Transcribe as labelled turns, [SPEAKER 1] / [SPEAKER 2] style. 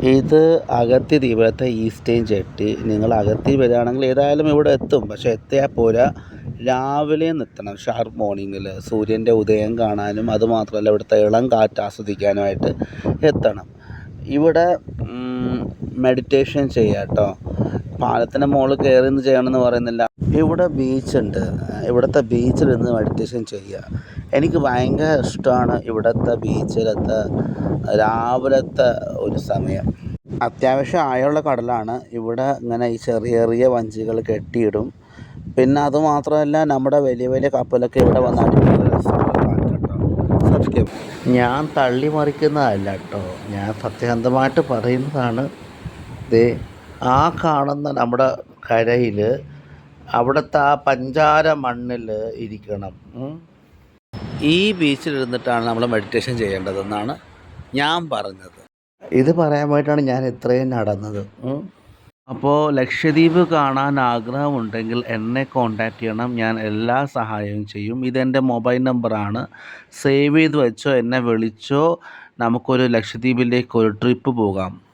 [SPEAKER 1] ഇത് Agatti ദീപത്തെ eastern jetty. നിങ്ങൾ അഗത്തി വരികയാണെങ്കിൽ ഏതായാലും ഇവിടെ എത്തും. പക്ഷേ എത്തിയാൽ പോരാ. രാവിലെ എത്തണം ഷാർപ്പ് മോർണിംഗിൽ സൂര്യന്റെ ഉദയം കാണാനും അതുമാത്രമല്ല ഇവിടുത്തെ ഇളം കാറ്റ് ആസ്വദിക്കാനുമായിട്ട് എത്തണം. ഇവിടെ മെഡിറ്റേഷൻ ചെയ്യാം കേട്ടോ. പാലത്തിന്റെ മുകളിൽ കയറി നിന്ന് ചെയ്യണമെന്ന് പറയുന്നില്ല. ഇവിടെ ബീച്ചുണ്ട് ഇവിടുത്തെ ബീച്ചിൽ നിന്ന് മെഡിറ്റേഷൻ ചെയ്യുക എനിക്ക് ഭയങ്കര ഇഷ്ടമാണ് ഇവിടുത്തെ ബീച്ചിലത്തെ രാവിലത്തെ ഒരു സമയം. അത്യാവശ്യം ആഴമുള്ള കടലാണ്. ഇവിടെ ഇങ്ങനെ ഈ ചെറിയ ചെറിയ വഞ്ചികൾ കെട്ടിയിടും. പിന്നെ അതുമാത്രമല്ല നമ്മുടെ വലിയ വലിയ കപ്പലൊക്കെ ഇവിടെ വന്ന് അടിപൊളി ഞാൻ തള്ളി മറിക്കുന്നതല്ല കേട്ടോ. ഞാൻ സത്യസന്ധമായിട്ട് പറയുന്നതാണ്. ദേ ആ കാണുന്ന നമ്മുടെ കരയിൽ അവിടുത്തെ ആ പഞ്ചാര മണ്ണിൽ ഇരിക്കണം. ഈ ബീച്ചിലിരുന്നിട്ടാണ് നമ്മൾ മെഡിറ്റേഷൻ ചെയ്യേണ്ടതെന്നാണ് ഞാൻ പറഞ്ഞത്. ഇത് പറയാൻ വേണ്ടിയിട്ടാണ് ഞാൻ ഇത്രയും നടന്നത്. അപ്പോൾ ലക്ഷദ്വീപ് കാണാൻ ആഗ്രഹമുണ്ടെങ്കിൽ എന്നെ കോൺടാക്റ്റ് ചെയ്യണം. ഞാൻ എല്ലാ സഹായവും ചെയ്യും. ഇതെന്റെ മൊബൈൽ നമ്പറാണ് സേവ് ചെയ്ത് വെച്ചോ എന്നെ വിളിച്ചോ നമുക്കൊരു ലക്ഷദ്വീപിലേക്ക് ഒരു ട്രിപ്പ് പോകാം.